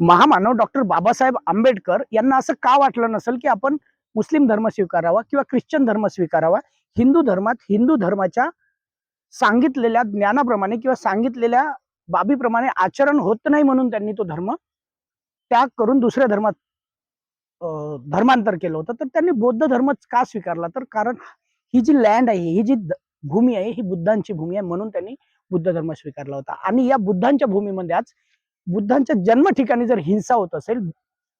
महामानव डॉक्टर बाबासाहेब आंबेडकर यांना असं का वाटलं नसेल की आपण मुस्लिम धर्म स्वीकारावा किंवा ख्रिश्चन धर्म स्वीकारावा? हिंदू धर्मात हिंदू धर्माच्या सांगितलेल्या ज्ञानाप्रमाणे किंवा सांगितलेल्या बाबीप्रमाणे आचरण होत नाही म्हणून त्यांनी तो धर्म त्याग करून दुसऱ्या धर्मात अं, धर्मांतर केलं होतं. तर त्यांनी बौद्ध धर्मच का स्वीकारला? तर कारण ही जी लँड आहे ही जी भूमी आहे ही बुद्धांची भूमी आहे म्हणून त्यांनी बुद्ध धर्म स्वीकारला होता. आणि या बुद्धांच्या भूमीमध्ये आज बुद्धांच्या जन्म ठिकाणी जर हिंसा होत असेल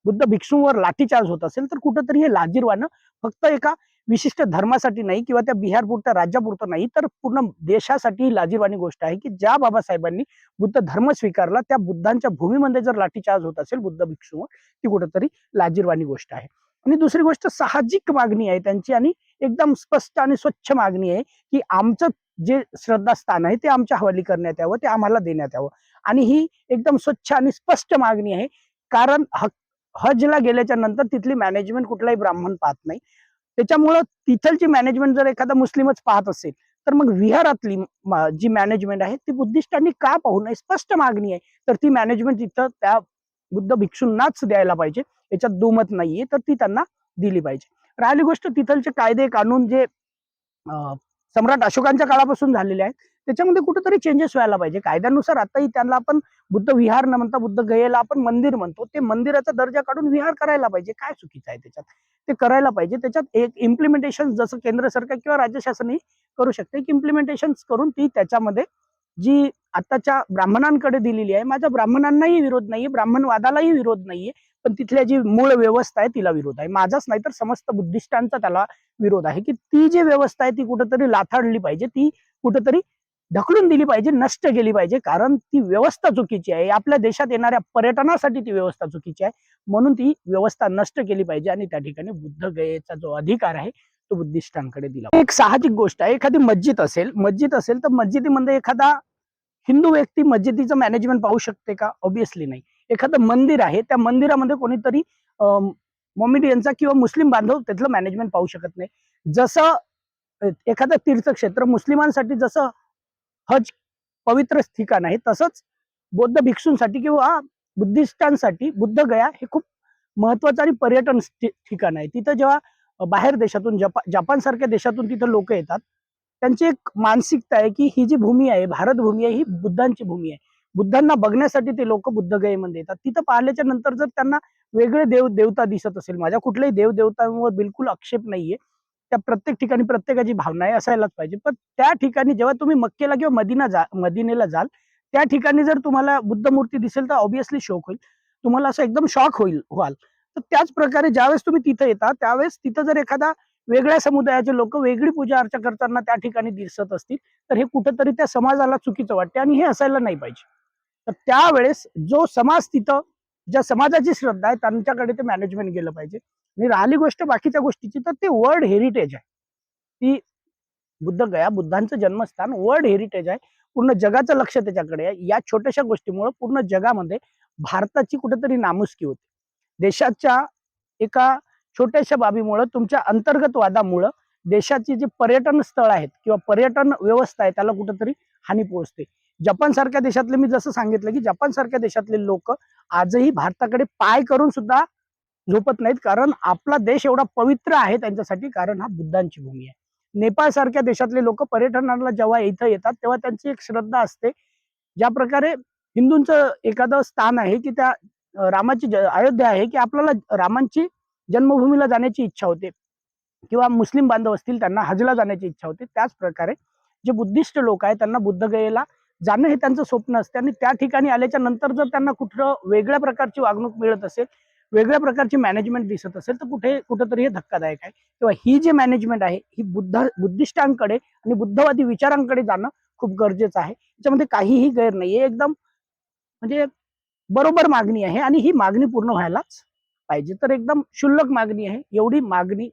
बुद्ध भिक्षूंवर लाठीचार्ज होत असेल तर कुठंतरी हे लाजीरवानं फक्त एका विशिष्ट धर्मासाठी नाही किंवा त्या बिहारपुरत्या राज्यापुरतं नाही तर पूर्ण देशासाठी ही लाजीरवाणी गोष्ट आहे की ज्या बाबासाहेबांनी बुद्ध धर्म स्वीकारला त्या बुद्धांच्या भूमीमध्ये जर लाठीचार्ज होत असेल बुद्ध भिक्षूंवर ती कुठंतरी लाजीरवाणी गोष्ट आहे. आणि दुसरी गोष्ट साहजिक मागणी आहे त्यांची आणि एकदम स्पष्ट आणि स्वच्छ मागणी आहे की आमचं जे श्रद्धास्थान आहे ते आमच्या हवाली करण्यात यावं ते आम्हाला देण्यात यावं. आणि ही एकदम स्वच्छ आणि स्पष्ट मागणी आहे. कारण ह- हजला गेल्याच्यानंतर तिथली मॅनेजमेंट कुठलाही ब्राह्मण पाहत नाही. त्याच्यामुळं तिथलची मॅनेजमेंट जर एखादा मुस्लिमच पाहत असेल तर मग विहारातली जी मॅनेजमेंट आहे ती बुद्धिस्टांनी का पाहू नये? स्पष्ट मागणी आहे. तर ती मॅनेजमेंट तिथं त्या बुद्ध भिक्षूंनाच द्यायला पाहिजे. याच्यात दुमत नाहीये तर ती त्यांना दिली पाहिजे. राहिली गोष्ट तिथलचे कायदे कानून जे सम्राट अशोकांच्या काळापासून झालेले आहेत त्याच्यामध्ये कुठेतरी चेंजेस व्हायला पाहिजे. कायद्यानुसार आताही त्यांना आपण बुद्ध विहार न म्हणता बुद्ध गयेला आपण मंदिर म्हणतो. ते मंदिराचा दर्जा काढून विहार करायला पाहिजे. काय चुकीचं आहे त्याच्यात? ते करायला पाहिजे. त्याच्यात एक इम्प्लिमेंटेशन जसं केंद्र सरकार किंवा राज्य शासनही करू शकते. की इम्प्लिमेंटेशन करून ती त्याच्यामध्ये जी आताच्या ब्राह्मणांकडे दिलेली आहे. माझ्या ब्राह्मणांनाही विरोध नाहीये. ब्राह्मणवादालाही विरोध नाहीये. पण तिथल्या जी मूळ व्यवस्था आहे तिला विरोध आहे. माझाच नाही तर समस्त बुद्धिस्टांचा त्याला विरोध आहे की ती जी व्यवस्था आहे ती कुठेतरी लाथाडली पाहिजे. ती कुठेतरी ढकलून दिली पाहिजे नष्ट केली पाहिजे. कारण ती व्यवस्था चुकीची आहे. आपल्या देशात येणाऱ्या पर्यटनासाठी ती व्यवस्था चुकीची आहे. म्हणून ती व्यवस्था नष्ट केली पाहिजे आणि त्या ठिकाणी बुद्ध गयेचा जो अधिकार आहे तो बुद्धिस्टांकडे दिला एक साहजिक गोष्ट आहे. एखादी मस्जिद असेल मस्जिद असेल तर मस्जिदीमध्ये एखादा हिंदू व्यक्ती मस्जिदीचं मॅनेजमेंट पाहू शकते का? ऑब्विसली नाही. एखादं मंदिर आहे त्या मंदिरामध्ये कोणीतरी मोमेडियनचा किंवा मुस्लिम बांधव त्यातलं मॅनेजमेंट पाहू शकत नाही. जसं एखादं तीर्थक्षेत्र मुस्लिमांसाठी जसं हज पवित्र ठिकाण आहे. तसंच बौद्ध भिक्षूंसाठी किंवा बुद्धिस्टांसाठी बुद्ध गया हे खूप महत्वाचं आणि पर्यटन ठिकाण आहे. तिथं जेव्हा बाहेर देशातून जपा जपान सारख्या देशातून तिथं लोक येतात त्यांची एक मानसिकता आहे की ही जी भूमी आहे भारत भूमी आहे ही बुद्धांची भूमी आहे. बुद्धांना बघण्यासाठी ते लोक बुद्धगयेमध्ये येतात. तिथं पाहिल्याच्या नंतर जर त्यांना वेगळे देव देवता दिसत असेल माझ्या कुठल्याही देवदेवतांवर बिलकुल आक्षेप नाहीये. त्या प्रत्येक ठिकाणी प्रत्येकाची भावना आहे असायलाच पाहिजे. पण त्या ठिकाणी जेव्हा तुम्ही मक्केला किंवा मदिना जा मदिनेला जाल त्या ठिकाणी जर तुम्हाला बुद्ध मूर्ती दिसेल तर ऑब्विसली शॉक होईल. तुम्हाला असं एकदम शॉक होईल व्हाल. तर त्याच प्रकारे ज्यावेळेस तुम्ही तिथे येता त्यावेळेस तिथं जर एखादा वेगळ्या समुदायाचे लोक वेगळी पूजा अर्चा करताना त्या ठिकाणी दिसत असतील तर हे कुठंतरी त्या समाजाला चुकीचं वाटते आणि हे असायला नाही पाहिजे. तर त्यावेळेस जो समाज तिथं ज्या समाजाची श्रद्धा आहे त्यांच्याकडे ते मॅनेजमेंट गेलं पाहिजे. आणि राहिली गोष्ट बाकीच्या गोष्टीची तर ते वर्ल्ड हेरिटेज आहे. ती बुद्ध गया बुद्धांचं जन्मस्थान वर्ल्ड हेरिटेज आहे. पूर्ण जगाचं लक्ष त्याच्याकडे आहे. या छोट्याशा गोष्टीमुळे पूर्ण जगामध्ये भारताची कुठेतरी नामुष्की होते. देशाच्या एका छोट्याशा बाबीमुळं तुमच्या अंतर्गत वादामुळं देशाची जे पर्यटन स्थळ आहेत किंवा पर्यटन व्यवस्था आहे त्याला कुठेतरी हानी पोहोचते. जपान सारख्या देशातले मी जसं सांगितलं की जपान सारख्या देशातले लोक आजही भारताकडे पाय करून सुद्धा झोपत नाहीत. कारण आपला देश एवढा पवित्र आहे त्यांच्यासाठी कारण हा बुद्धांची भूमी आहे. नेपाळ सारख्या देशातले लोक पर्यटनाला जेव्हा इथं येतात तेव्हा त्यांची एक श्रद्धा असते. ज्या प्रकारे हिंदूंचं एखादं स्थान आहे की त्या रामाची अयोध्या आहे की आपल्याला रामांची जन्मभूमीला जाण्याची इच्छा होते. किंवा मुस्लिम बांधव असतील त्यांना हजला जाण्याची इच्छा होते. त्याच प्रकारे जे बुद्धिस्ट लोक आहेत त्यांना बुद्धगयेला जाणं हे त्यांचं स्वप्न असते. आणि त्या ठिकाणी आल्याच्यानंतर जर त्यांना कुठं वेगळ्या प्रकारची वागणूक मिळत असेल वेगळ्या प्रकारची मॅनेजमेंट दिसत असेल तर कुठे कुठंतरी हे धक्कादायक आहे. किंवा ही जी मॅनेजमेंट आहे ही बुद्ध बुद्धिस्टांकडे आणि बुद्धवादी विचारांकडे जाणं खूप गरजेचं आहे. त्याच्यामध्ये काहीही गैर नाही एकदम म्हणजे बरोबर मागणी आहे आणि ही मागणी पूर्ण व्हायलाच पाहिजे. तर एकदम क्षुल्लक मागणी आहे. एवढी मागणी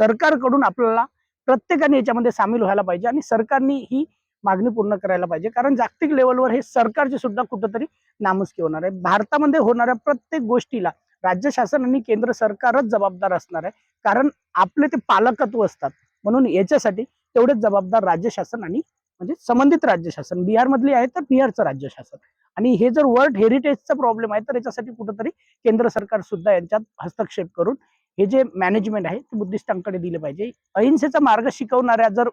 सरकारकडून आपल्याला प्रत्येकाने याच्यामध्ये सामील व्हायला पाहिजे आणि सरकारने ही मागणी पूर्ण करायला पाहिजे. कारण जागतिक लेवलवर हे सरकारचे सुद्धा कुठंतरी नामुष्की होणार आहे. भारतामध्ये होणाऱ्या प्रत्येक गोष्टीला राज्य शासन आणि केंद्र सरकारच जबाबदार असणार आहे. कारण आपले ते पालकत्व असतात. म्हणून याच्यासाठी तेवढेच जबाबदार राज्य शासन आणि म्हणजे संबंधित राज्य शासन. बिहारमधली आहे तर बिहारचं राज्य शासन. आणि हे जर वर्ल्ड हेरिटेजचा प्रॉब्लेम आहे तर याच्यासाठी कुठंतरी केंद्र सरकार सुद्धा यांच्यात हस्तक्षेप करून हे जे मॅनेजमेंट आहे ते बुद्धिस्टांकडे दिले पाहिजे. अहिंसेचा मार्ग शिकवणाऱ्या जर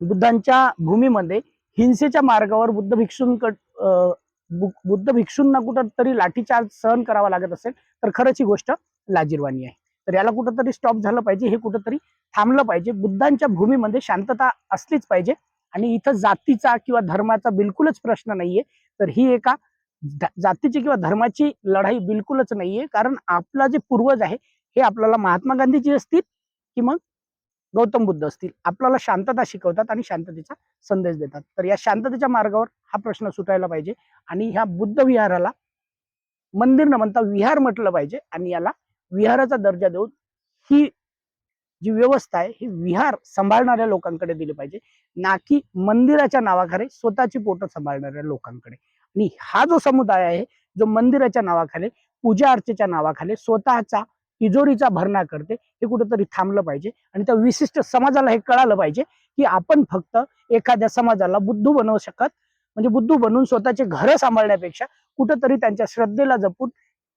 बुद्धांच्या भूमीमध्ये हिंसेच्या मार्गावर बुद्ध भिक्षूंकड बुद्ध भिक्षूंना कुठंतरी लाठीचार्ज सहन करावा लागत असेल तर खरंच ही गोष्ट लाजीरवाणी आहे. तर याला कुठंतरी स्टॉप झालं पाहिजे हे कुठंतरी थांबलं पाहिजे. बुद्धांच्या भूमीमध्ये शांतता असलीच पाहिजे. आणि इथं जातीचा किंवा धर्माचा बिलकुलच प्रश्न नाहीये. तर ही एका जातीची किंवा धर्माची लढाई बिलकुलच नाहीये. कारण आपला जे पूर्वज आहे हे आपल्याला महात्मा गांधीजी असतील की मग गौतम बुद्ध असतील आपल्याला शांतता शिकवतात आणि शांततेचा संदेश देतात. तर या शांततेच्या मार्गावर हा प्रश्न सुटायला पाहिजे आणि ह्या बुद्ध विहाराला मंदिर न म्हणता विहार म्हटलं पाहिजे आणि याला विहाराचा दर्जा देऊन ही जी व्यवस्था आहे ही विहार सांभाळणाऱ्या लोकांकडे दिली पाहिजे. ना की मंदिराच्या नावाखाली स्वतःची पोटं सांभाळणाऱ्या लोकांकडे. आणि हा जो समुदाय आहे जो मंदिराच्या नावाखाली पूजा अर्चेच्या नावाखाली स्वतःचा तिजोरीचा भरणा करते हे कुठेतरी थांबलं पाहिजे. आणि त्या विशिष्ट समाजाला हे कळालं पाहिजे की आपण फक्त एखाद्या समाजाला बुद्धू बनवू शकत म्हणजे बुद्धू बनवून स्वतःचे घरं सांभाळण्यापेक्षा कुठंतरी त्यांच्या श्रद्धेला जपून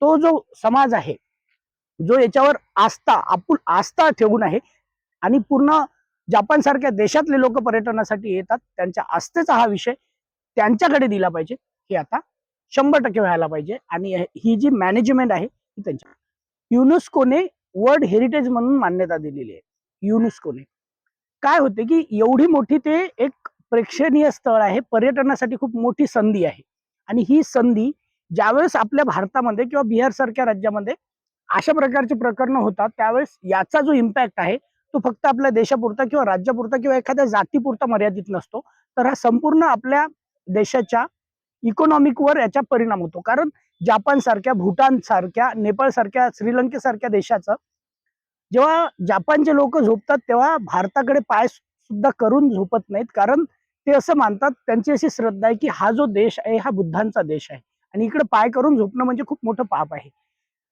तो जो समाज आहे जो याच्यावर आस्था आपुल आस्था ठेवून आहे आणि पूर्ण जपान सारख्या देशातले लोक पर्यटनासाठी येतात त्यांच्या आस्थेचा हा विषय त्यांच्याकडे दिला पाहिजे. हे आता शंभर टक्के व्हायला पाहिजे आणि ही जी मॅनेजमेंट आहे ती त्यांच्या युनेस्कोने वर्ल्ड हेरिटेज म्हणून मान्यता दिलेली आहे. युनेस्कोने. काय होते की एवढी मोठी ते एक प्रेक्षणीय स्थळ आहे पर्यटनासाठी खूप मोठी संधी आहे. आणि ही संधी ज्यावेळेस आपल्या भारतामध्ये किंवा बिहार सारख्या राज्यामध्ये अशा प्रकारचे प्रकरण होतात त्यावेळेस याचा जो इम्पॅक्ट आहे तो फक्त आपल्या देशापुरता किंवा राज्यापुरता किंवा एखाद्या जातीपुरता मर्यादित नसतो. तर हा संपूर्ण आपल्या देशाच्या इकॉनॉमिकवर याचा परिणाम होतो. कारण जापान सारख्या भूटान सारख्या नेपाळ सारख्या श्रीलंकेसारख्या देशाचं जेव्हा जपानचे लोक झोपतात तेव्हा भारताकडे पाय सुद्धा करून झोपत नाहीत. कारण ते असं मानतात त्यांची अशी श्रद्धा आहे की हा जो देश आहे हा बुद्धांचा देश आहे. आणि इकडे पाय करून झोपणं म्हणजे खूप मोठं पाप आहे.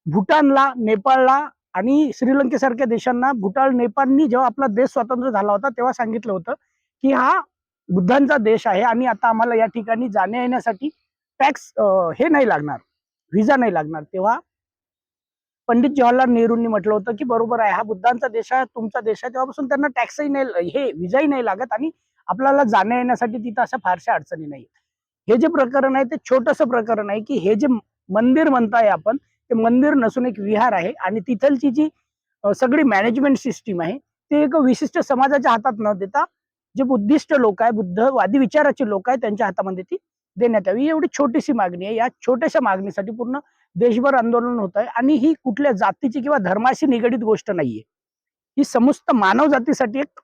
भूटानला नेपाळला आणि श्रीलंकेसारख्या देशांना भूटान नेपाळनी जेव्हा आपला देश स्वतंत्र झाला होता तेव्हा सांगितलं होतं की हा बुद्धांचा देश आहे. आणि आता आम्हाला या ठिकाणी जाण्या येण्यासाठी टॅक्स हे नाही लागणार. व्हिसा नाही लागणार. तेव्हा पंडित जवाहरलाल नेहरूंनी म्हटलं होतं की बरोबर आहे. हा बुद्धांचा देश आहे तुमचा देश आहे. तेव्हापासून त्यांना टॅक्सही नाही हे विजाही नाही लागत. आणि आपल्याला जाण्या येण्यासाठी तिथं अशा फारशा अडचणी नाही हे जे प्रकरण आहे ते छोटंसं प्रकरण आहे की हे जे मंदिर म्हणताय आपण ते मंदिर नसून एक विहार आहे. आणि तिथलची जी सगळी मॅनेजमेंट सिस्टीम आहे ते एक विशिष्ट समाजाच्या हातात न देता जे बुद्धिस्ट लोक आहे बुद्धवादी विचाराचे लोक आहे त्यांच्या हातामध्ये ती देण्यात यावी. एवढी छोटीशी मागणी आहे. या छोट्याशा मागणीसाठी पूर्ण देशभर आंदोलन होत आहे आणि ही कुठल्या जातीची किंवा धर्माशी निगडीत गोष्ट नाहीये. ही समस्त मानव जातीसाठी एक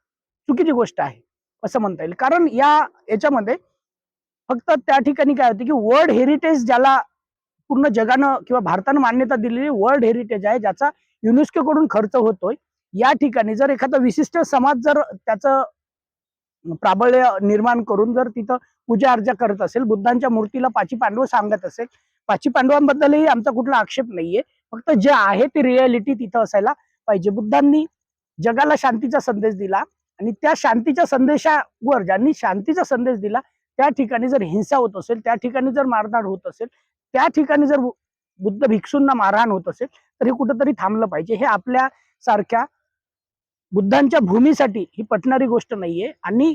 चुकीची गोष्ट आहे असं म्हणता येईल. कारण या याच्यामध्ये फक्त त्या ठिकाणी काय होते की वर्ल्ड हेरिटेज ज्याला पूर्ण जगानं किंवा भारतानं मान्यता दिलेली वर्ल्ड हेरिटेज आहे ज्याचा युनेस्को कडून खर्च होतोय. या ठिकाणी जर एखादा विशिष्ट समाज जर त्याचं प्राबल्य निर्माण करून जर तिथं पूजा अर्चा करत असेल बुद्धांच्या मूर्तीला पाची पांडव सांगत असेल पाची पांडवांबद्दलही आमचा कुठला आक्षेप नाहीये. फक्त जे आहे ते रियालिटी तिथं असायला पाहिजे. बुद्धांनी जगाला शांतीचा संदेश दिला आणि त्या शांतीच्या संदेशावर ज्यांनी शांतीचा संदेश दिला त्या ठिकाणी जर हिंसा होत असेल त्या ठिकाणी जर मारधाड होत असेल त्या ठिकाणी जर बुद्ध भिक्षूंना मारहाण होत असेल तर हे कुठंतरी थांबलं पाहिजे. हे आपल्या सारख्या बुद्धांच्या भूमीसाठी ही पटणारी गोष्ट नाहीये. आणि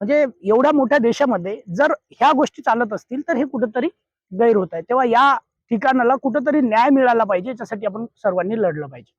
म्हणजे एवढ्या मोठ्या देशामध्ये जर ह्या गोष्टी चालत असतील तर हे कुठंतरी गैर होत आहे. तेव्हा या ठिकाणाला कुठंतरी न्याय मिळाला पाहिजे याच्यासाठी आपण सर्वांनी लढलं पाहिजे.